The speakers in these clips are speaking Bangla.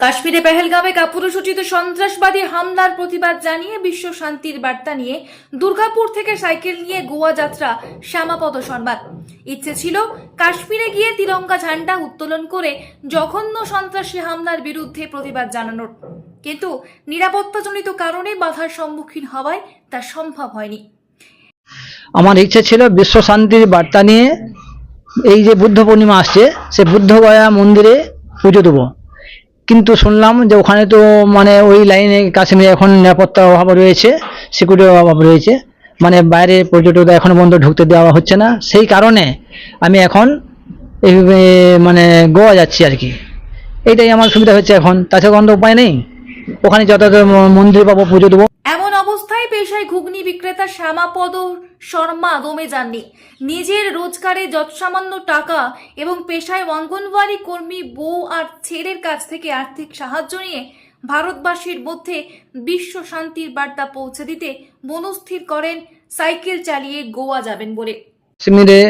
কাশ্মীরে পেহেলগামে কাপুরুষোচিত সন্ত্রাসবাদী হামলার প্রতিবাদ জানিয়ে বিশ্ব শান্তির বার্তা নিয়ে দুর্গাপুর থেকে সাইকেল নিয়ে গোয়া যাত্রা শ্যামাপদ শর্মার ইচ্ছে ছিল কাশ্মীরে গিয়ে তিরঙ্গা ঝান্ডা উত্তোলন করে জঘন্য সন্ত্রাসী হামলার বিরুদ্ধে প্রতিবাদ জানানোর। কিন্তু নিরাপত্তাজনিত কারণে বাধার সম্মুখীন হওয়ায় তা সম্ভব হয়নি। আমার ইচ্ছে ছিল বিশ্ব শান্তির বার্তা নিয়ে এই যে বুদ্ধ পূর্ণিমা আসছে, সে বুদ্ধ গয়া মন্দিরে পুজো দেবো। কিন্তু শুনলাম যে ওখানে তো মানে ওই লাইনে কাশ্মীরে এখন নিরাপত্তার অভাব রয়েছে সিকিউরিটির অভাব রয়েছে। মানে বাইরে পর্যটকদের এখন বন্ধ ঢুকতে দেওয়া হচ্ছে না। সেই কারণে আমি এখন মানে গোয়া যাচ্ছি আর কি। এটাই আমার সুবিধা হচ্ছে এখন। তাছাড়া কোনো উপায় নেই? ওখানে যথাযথ মন্দির পাবো পুজো দেবো। এমন অবস্থায় পেশায় ঘুগনি বিক্রেতা শ্যামাপদ শর্মা দমে যাননি। নিজের রোজগারে যৎসামান্য টাকা এবং পেশায় অঙ্গনওয়াড়ি কর্মী বউ আর ছেলের কাছ থেকে আর্থিক সাহায্য নিয়ে ভারতবাসীর মধ্যে বিশ্ব শান্তির বার্তা পৌঁছে দিতে মনস্থির করেন সাইকেল চালিয়ে গোয়া যাবেন বলে। কাশ্মীরে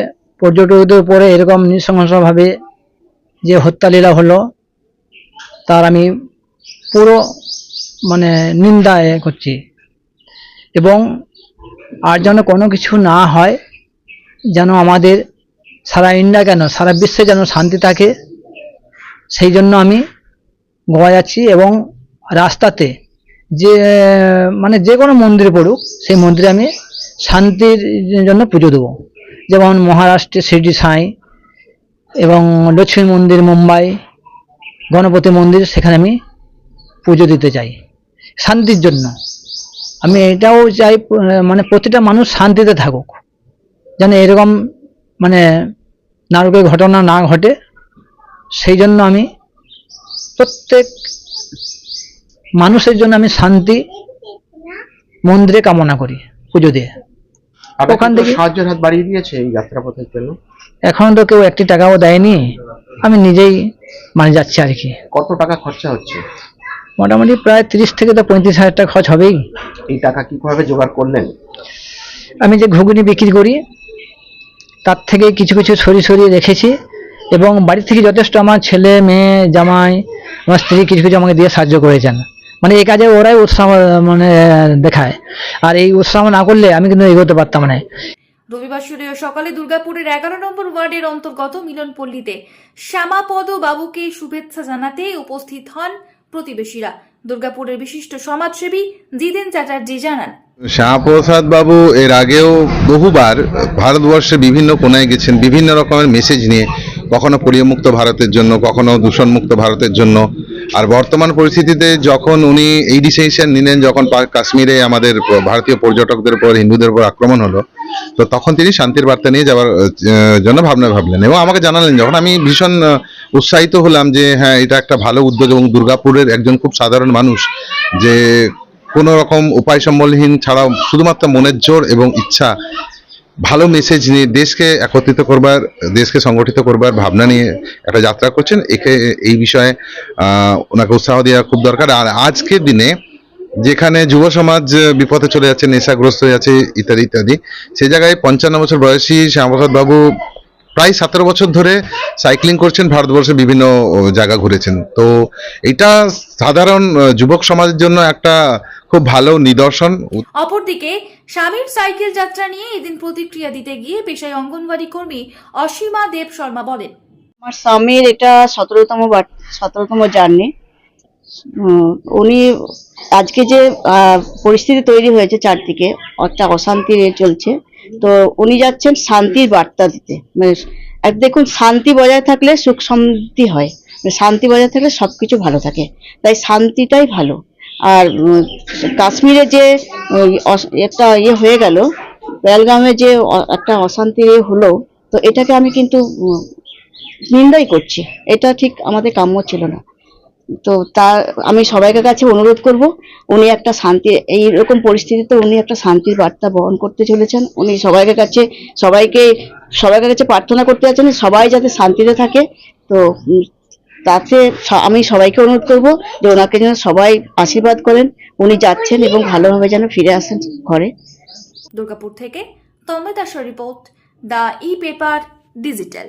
পর্যটকদের উপরে এরকম নৃশংসভাবে যে হত্যালীলা হলো তার আমি পুরো মানে নিন্দা করছি। এবং আর যেন কোনো কিছু না হয়, যেন আমাদের সারা ইন্ডিয়া কেন সারা বিশ্বে যেন শান্তি থাকে, সেই জন্য আমি গোয়া যাচ্ছি এবং রাস্তাতে যে মানে যে কোনো মন্দিরে পড়ুক, সেই মন্দিরে আমি শান্তির জন্য পুজো দেবো। যেমন মহারাষ্ট্রে শিরডি সাঁই এবং লক্ষ্মী মন্দির মুম্বাই, গণপতি মন্দির, সেখানে আমি পুজো দিতে চাই। শান্তির জন্য। আমি এটাও চাই মানে প্রতিটা মানুষ শান্তিতে থাকুক। যেন এরকম মানে নারকের ঘটনা না ঘটে। সেই জন্য আমি প্রত্যেক মানুষের জন্য আমি শান্তি মন্দিরে কামনা করি পুজো দিয়ে। ওখান থেকে- সাহায্যের হাত বাড়িয়ে দিয়েছে এই যাত্রাপথের জন্য? এখন তো কেউ একটি টাকাও দেয়নি। আমি নিজেই মানে যাচ্ছি আর কি। কত টাকা খরচা হচ্ছে? মোটামুটি প্রায় তিরিশ থেকে তো পঁয়ত্রিশ হাজার টাকা খরচ হবেই। এই টাকা কীভাবে জোগাড় করলেন? আমি যে ঘুগনি বিক্রি করি তার থেকে কিছু কিছু সরিয়ে সরিয়ে রেখেছি এবং বাড়ি থেকে যথেষ্ট আমার ছেলে মেয়ে জামাই আমার স্ত্রী কিছু কিছু আমাকে দিয়ে সাহায্য করেছেন। মানে এই কাজে ওরাই উৎসাহ মানে দেখায়। আর এই উৎসাহ না করলে আমি কিন্তু এগোতে পারতাম না। রবিবার সকালে দুর্গাপুরের এগারো নম্বর ওয়ার্ডের অন্তর্গত মিলনপল্লীতে শ্যামাপদ বাবুকে শুভেচ্ছা জানাতে উপস্থিত হন প্রতিবেশীরা। দুর্গাপুরের বিশিষ্ট সমাজসেবী জিদেন চ্যাটার্জি জানান। শ্যামাপ্রসাদ বাবু, এর আগেও বহুবার ভারতবর্ষে বিভিন্ন কোনায় গেছেন, বিভিন্ন রকমের মেসেজ নিয়ে, কখনো পোলিওমুক্ত ভারতের জন্য, কখনো দূষণমুক্ত ভারতের জন্য। আর বর্তমান পরিস্থিতিতে যখন উনি এই ডিসিশন নিলেন, যখন কাশ্মীরে আমাদের ভারতীয় পর্যটকদের উপর, হিন্দুদের উপর আক্রমণ হলো তো তখন তিনি শান্তির বার্তা নিয়ে যাওয়ার জন্য ভাবনা ভাবলেন এবং আমাকে জানালেন যখন আমি ভীষণ উৎসাহিত হলাম যে হ্যাঁ এটা একটা ভালো উদ্যোগ এবং দুর্গাপুরের একজন খুব সাধারণ মানুষ যে কোনো রকম উপায় সম্বলহীন ছাড়াও শুধুমাত্র মনের জোর এবং ইচ্ছা, ভালো মেসেজ নিয়ে দেশকে একত্রিত করবার, দেশকে সংগঠিত করবার ভাবনা নিয়ে একটা যাত্রা করছেন। একে, এই বিষয়ে ওনাকে উৎসাহ দেওয়া খুব দরকার। আর আজকের দিনে যেখানে যুব সমাজ বিপথে চলে যাচ্ছে নেশাগ্রস্ত হয়ে যাচ্ছে ইত্যাদি ইত্যাদি। সেই জায়গায় পঞ্চান্ন বছর বয়সী শ্যামপ্রসাদ বাবু প্রায় সতেরো বছর ধরে সাইক্লিং করছেন ভারতবর্ষের বিভিন্ন জায়গা ঘুরেছেন। তো এটা সাধারণ যুবক সমাজের জন্য একটা খুব ভালো নিদর্শন। অপরদিকে স্বামীর সাইকেল যাত্রা নিয়ে এদিন প্রতিক্রিয়া দিতে গিয়ে পেশায় অঙ্গনওয়াড়ি কর্মী অসীমা দেব শর্মা বলেন। আমার স্বামীর এটা সতেরোতম সতেরোতম জার্নি উনি আজকে যে পরিস্থিতি তৈরি হয়েছে চারদিকে, একটা অশান্তি চলছে, তো উনি যাচ্ছেন শান্তির বার্তা দিতে। মানে দেখুন, শান্তি বজায় থাকলে সুখ সমৃদ্ধি হয় মানে শান্তি বজায় থাকলে সবকিছু ভালো থাকে, তাই শান্তিটাই ভালো। আর কাশ্মীরে যে একটা ইয়ে হয়ে গেল, বেলগামে যে একটা অশান্তি হলো, তো এটাকে আমি কিন্তু নিন্দাই করছি। এটা ঠিক আমাদের কাম্য ছিল না। তো তা আমি সবাইকার কাছে অনুরোধ করব, উনি একটা শান্তি, এইরকম পরিস্থিতিতে উনি একটা শান্তির বার্তা বহন করতে চলেছেন। উনি সবাইকার কাছে, সবাইকে সবাইকার কাছে প্রার্থনা করতে যাচ্ছেন সবাই যাতে শান্তিতে থাকে। তো তাতে আমি সবাইকে অনুরোধ করব যে ওনাকে যেন সবাই আশীর্বাদ করেন, উনি যাচ্ছেন এবং ভালোভাবে যেন ফিরে আসেন ঘরে। দুর্গাপুর থেকে তন্ময় দাসের report, the e paper digital.